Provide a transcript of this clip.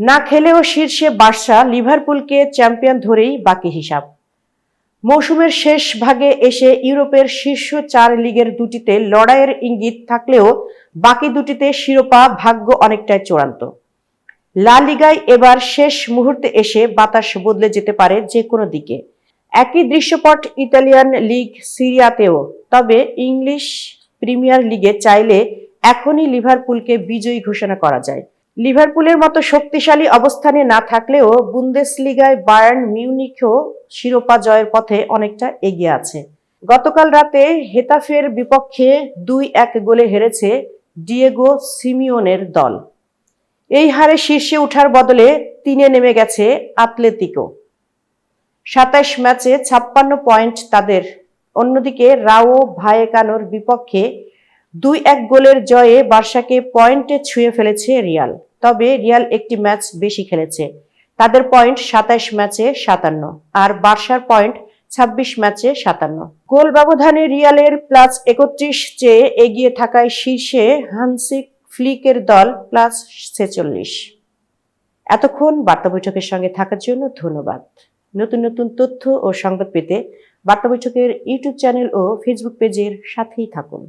না খেলেও শীর্ষে বার্সা লিভারপুলকে চ্যাম্পিয়ন ধরেই বাকি হিসাব। মৌসুমের শেষ ভাগে এসে ইউরোপের শীর্ষ চার লিগের দুটিতে লড়াইয়ের ইঙ্গিত থাকলেও বাকি দুটিতে শিরোপা ভাগ্য অনেকটাই চূড়ান্ত। লা লিগায় এবার শেষ মুহূর্তে এসে বাতাস বদলে যেতে পারে যে কোনো দিকে। একই দৃশ্যপট ইতালিয়ান লিগ সিরিয়াতেও, তবে ইংলিশ প্রিমিয়ার লিগে চাইলে এখনই লিভারপুলকে বিজয়ী ঘোষণা করা যায়। লিভারপুলের মতো শক্তিশালী অবস্থানে না থাকলেও বুন্দেসলিগায় বায়ার্ন মিউনিখও শিরোপা জয়ের পথে অনেকটা এগিয়ে আছে। গতকাল রাতে হেতাফের বিপক্ষে দুই এক গোলে হেরেছে ডিয়েগো সিমিওনের দল। এই হারে শীর্ষে ওঠার বদলে তিনে নেমে গেছে আতলেতিকো। সাতাশ ম্যাচে ছাপ্পান্ন পয়েন্ট তাদের। অন্যদিকে রাও ভায়েকানোর বিপক্ষে দুই এক গোলের জয়ে বার্সাকে পয়েন্টে ছুঁয়ে ফেলেছে রিয়াল। তবে রিয়াল একটি ম্যাচ বেশি খেলেছে। তাদের পয়েন্ট সাতাশ ম্যাচে সাতান্ন আর বার্সার পয়েন্ট ছাব্বিশ ম্যাচে সাতান্ন। গোল ব্যবধানে রিয়ালের প্লাস একত্রিশ চেয়ে এগিয়ে থাকায় শীর্ষে হানসিক ফ্লিকের দল প্লাস ছেচল্লিশ। এতক্ষণ বার্তা বৈঠকের সঙ্গে থাকার জন্য ধন্যবাদ। নতুন নতুন তথ্য ও সংবাদ পেতে বার্তা বৈঠকের ইউটিউব চ্যানেল ও ফেসবুক পেজের সাথেই থাকুন।